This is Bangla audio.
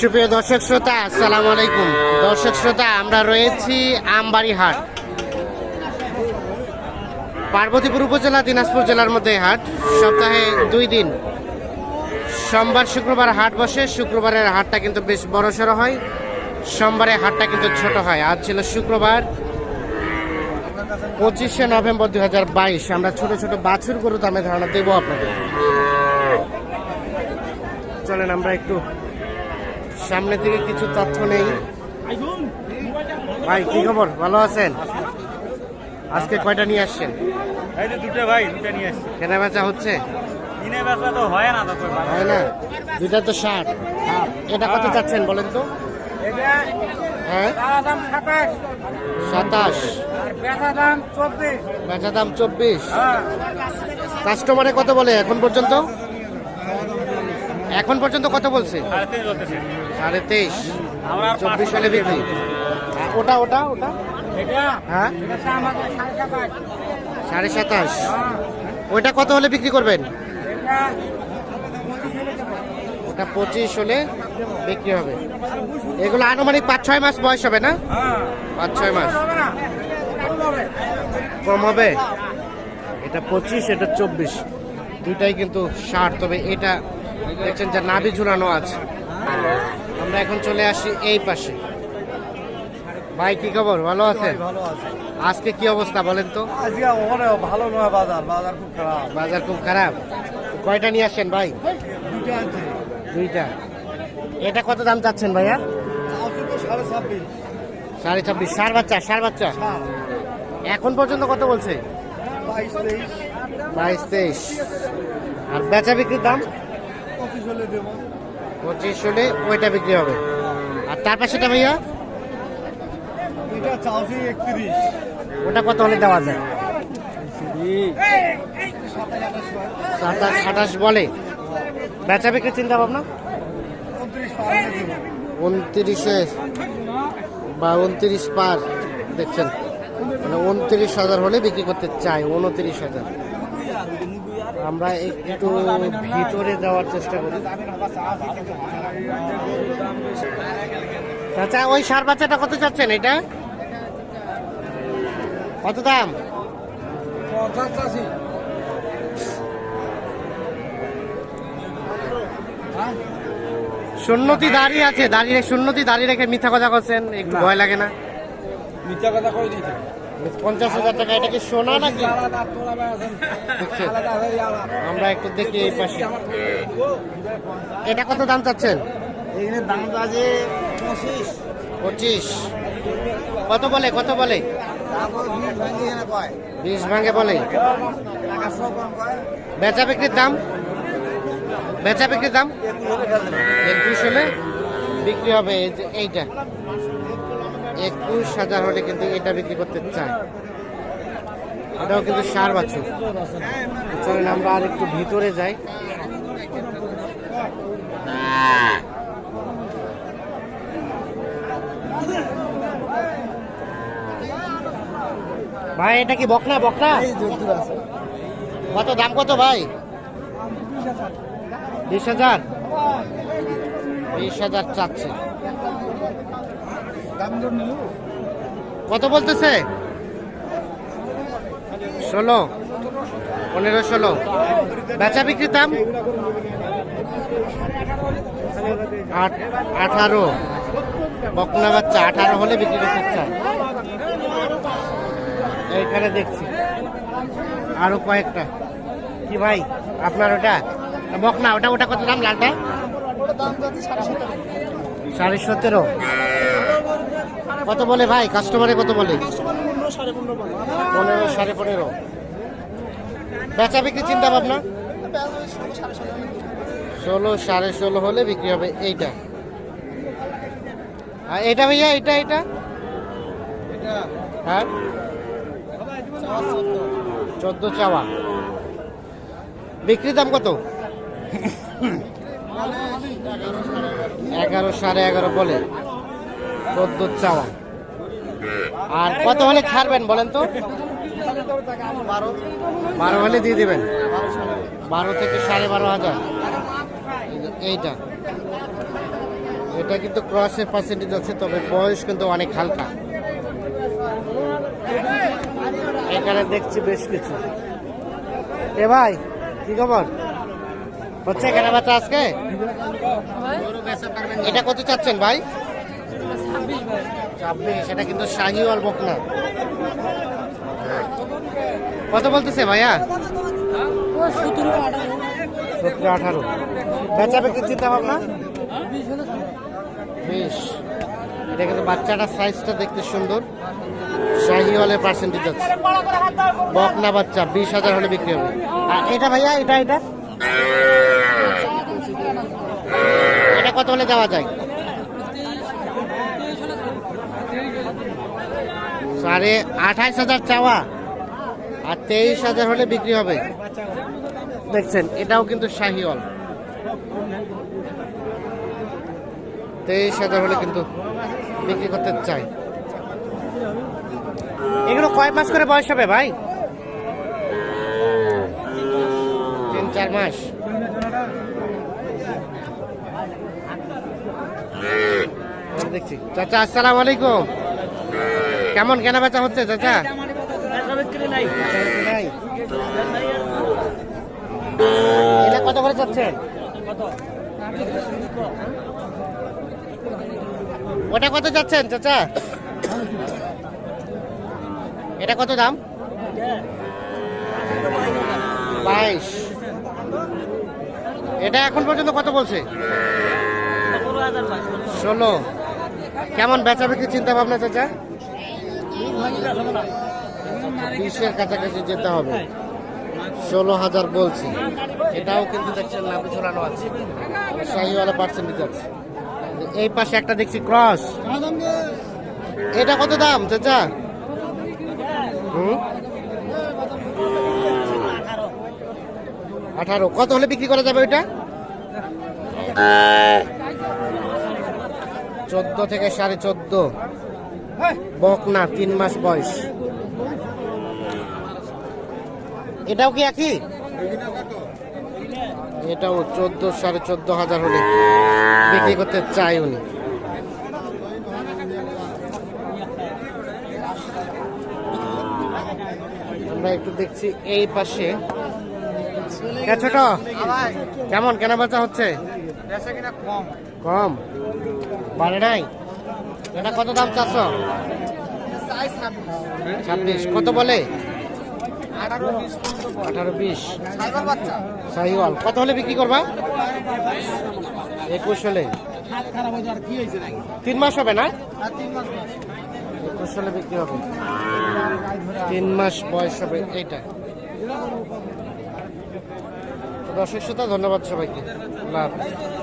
সুপ্রিয় দর্শক শ্রোতা, আসসালামু আলাইকুম। দর্শক শ্রোতা, আমরা রয়েছি আমবাড়ি হাট পার্বতীপুর উপজেলা, দিনাজপুর জেলার মধ্যে হাট। সপ্তাহে দুই দিন। সোমবার শুক্রবার হাট বসে, শুক্রবারের হাটটা কিন্তু বেশ বড় সড়ো হয়। সোমবারে হাটটা কিন্তু ছোট হয়। আজ ছিল শুক্রবার, পঁচিশে নভেম্বর দুই হাজার বাইশ। আমরা ছোট ছোট বাছুর গরু দামে ধারণা দেবো আপনাদের। চলেন, আমরা একটু সামনে থেকে কিছু তথ্য নেই। ভাই কি খবর? ভালো আছেন? আজকে কয়টা নিয়ে আসছেন? এই দুটো ভাই দুটো নিয়ে আসছি। কেনা বেচা হচ্ছে? কিনে বেচা তো হয় না তো হয় না? দুইটা তো ষাট। এটা কত চাচ্ছেন বলেন তো? হ্যাঁ? সাতাশ। সাতাশ। বেচা দাম চব্বিশ। বেচা দাম চব্বিশ। হ্যাঁ। কাস্টমারে কত বলে এখন পর্যন্ত? এখন পর্যন্ত কত বলছে? সাড়ে তেইশ চব্বিশ হলে বিক্রি। ওটা ওটা ওটা? হ্যাঁ? সাড়ে সাতাশ। হ্যাঁ। ওইটা কত হলে বিক্রি করবেন। ওটা পঁচিশ হলে বিক্রি হবে। এগুলো আনুমানিক পাঁচ ছয় মাস বয়স হবে না? হ্যাঁ। পাঁচ ছয় মাস? কম হবে এটা পঁচিশ এটা চব্বিশ। দুইটাই কিন্তু ষাট তবে এটা দেখছেন যে নাভি ঝুলানো আছে। আমরা এখন চলে আসি এই পাশে। ভাই কি খবর? ভালো আছেন? আছে। আজকে কি অবস্থা বলেন তো? আজকে ভালো নয় বাজার। বাজার খুব খারাপ। বাজার খুব খারাপ। কয়টা নিয়ে আসছেন ভাই? দুইটা এটা কত দাম চাচ্ছেন ভাইয়া? সাড়ে ছাব্বিশ। সার বাচ্চা সার বাচ্চা। এখন পর্যন্ত কত বলছে? বাইশ তেইশ। আর বেচা বিক্রির দাম? পঁচিশ হলে দেবো। পঁচিশ হলে ওইটা বিক্রি হবে। আর তার পাশেটা ভাইয়া? চারশো একত্রিশ। ওটা কত হলে দেওয়া যায়? সাতাশ আঠাশ বলে। বেচা বিক্রির চিন্তা ভাবনা? উনত্রিশে বা উনত্রিশ পার দেখছেন? মানে উনত্রিশ হাজার হলে বিক্রি করতে চাই উনত্রিশ হাজার। আমরা একটু ভিতরে যাওয়ার চেষ্টা করি। আচ্ছা ওই সার বাচ্চাটা কত চাচ্ছেন এটা? কত দাম? সুন্নতি দাঁড়িয়ে আছে দাঁড়িয়ে সুন্নতি দাঁড়িয়ে রেখে মিথ্যা কথা করছেন একটু ভয় লাগে না? মিথ্যা কথা দিতে পঞ্চাশ হাজার টাকা এটা কি সোনা নাকি? আমরা একটু দেখি এই পাশে। এটা কত দাম চাচ্ছেন? এখানে দাম আছে পঁচিশ। পঁচিশ। কত বলে কত বলে? বিশ ভাঙি বলে। বেচা বিক্রির দাম? বেচা বিক্রির দাম? একুশ হলে বিক্রি হবে এইটা। একুশ হাজার হলে কিন্তু এটা বিক্রি করতে চাই এটাও কিন্তু সার বাছুর। চলেন আমরা আর একটু ভিতরে যাই। ভাই, এটা কি বকনা? বকনা? কত দাম কত ভাই? বিশ হাজার। বিশ হাজার চাচ্ছে। কত বলতেছে? ষোলো পনেরো ষোলো। বেচা বিক্রির দাম? আঠারো। বকনা বাচ্চা আঠারো হলে বিক্রি করতে চায়। এইখানে দেখছি। আরও কয়েকটা। কি ভাই আপনার ওটা? বকনা ওটা ওটা কত দাম লালটা? সাড়ে সতেরো। কত বলে ভাই? কাস্টমারে কত বলে? পনেরো সাড়ে পনেরো। বেচা বিক্রি চিন্তা ভাবনা? ষোলো সাড়ে ষোলো হলে বিক্রি হবে এইটা। আর এটা ভাইয়া এটা এটা হ্যাঁ? চোদ্দ চাওয়া। বিক্রি দাম কত? এগারো সাড়ে এগারো বলে। চোদ্দ চাওয়া। আর কত হলে ছাড়বেন বলেন তো? বারো। হলে দিয়ে দিবেন। বারো থেকে সাড়ে বারো হাজার। এইটা। এটা কিন্তু ক্রসের পার্সেন্টেজ আছে তবে বয়স কিন্তু অনেক হালকা। এখানে দেখছি বেশ কিছু। এ ভাই কি খবর? হচ্ছে কেনা বাচ্চা আজকে? এটা কত চাচ্ছেন ভাই? ছাব্বিশ, এটা কিন্তু শাহিওয়াল বকনা। কত বলতেছে ভাইয়া? সতেরো আঠারো। বেচা বিক্রি চিন্তা ভাবনা? বেশ। এটা কিন্তু বাচ্চাটার সাইজটা দেখতে সুন্দর। শাহিওয়ালের পার্সেন্টেজ আছে। বকনা বাচ্চা, বিশ হাজার হলে বিক্রি হবে। আর এটা ভাইয়া, এটা এটা? এটা কত হলে দেওয়া যায়? সাড়ে আঠাইশ হাজার চাওয়া। আর তেইশ হাজার হলে বিক্রি হবে। দেখছেন এটাও কিন্তু শাহিওয়াল। তেইশ হাজার হলে কিন্তু বিক্রি করতে চাই। এগুলো কয় মাস করে বয়স হবে ভাই? তিন চার মাস। দেখছি। চাচা আসসালামু আলাইকুম। কেমন কেনা বেচা হচ্ছে চাচা? এটা কত করে চাচ্ছেন ওটা কত যাচ্ছেন চাচা? এটা কত দাম? বাইশ। এটা এখন পর্যন্ত কত বলছে? ষোলো। কেমন বেচা বিক্রি চিন্তা ভাবনা চাচা? বিশের কাছাকাছি যেতে হবে। ষোলো হাজার বলছি। এটাও কিন্তু দেখছেন লাভে ঝোলানো আছে। শাহিওয়ালা পার্সেন্টেজ আছে। এই পাশে একটা দেখছি ক্রস এটা কত দাম, চাচা? আঠারো। কত হলে বিক্রি করা যাবে ওইটা? চোদ্দ থেকে সাড়ে চোদ্দ। বকনা তিন মাস বয়স। এটাও কি একই? এটাও চোদ্দ সাড়ে চোদ্দ হাজার হলে বিক্রি করতে চাই উনি। আমরা একটু দেখছি এই পাশে। ছোট কেমন? কেনা বেচা হচ্ছে কম। কম? বাড়ে নাই? এটা কত দাম চারশো ছাব্বিশ। কত বলে? আঠারো বিশ। শাহিওয়াল কত হলে বিক্রি করবা? একুশ হলে। তিন মাস হবে না। একুশ হলে বিক্রি হবে। তিন মাস বয়স হবে এইটা। দর্শক শ্রোতা, ধন্যবাদ সবাইকে। হাফেজ।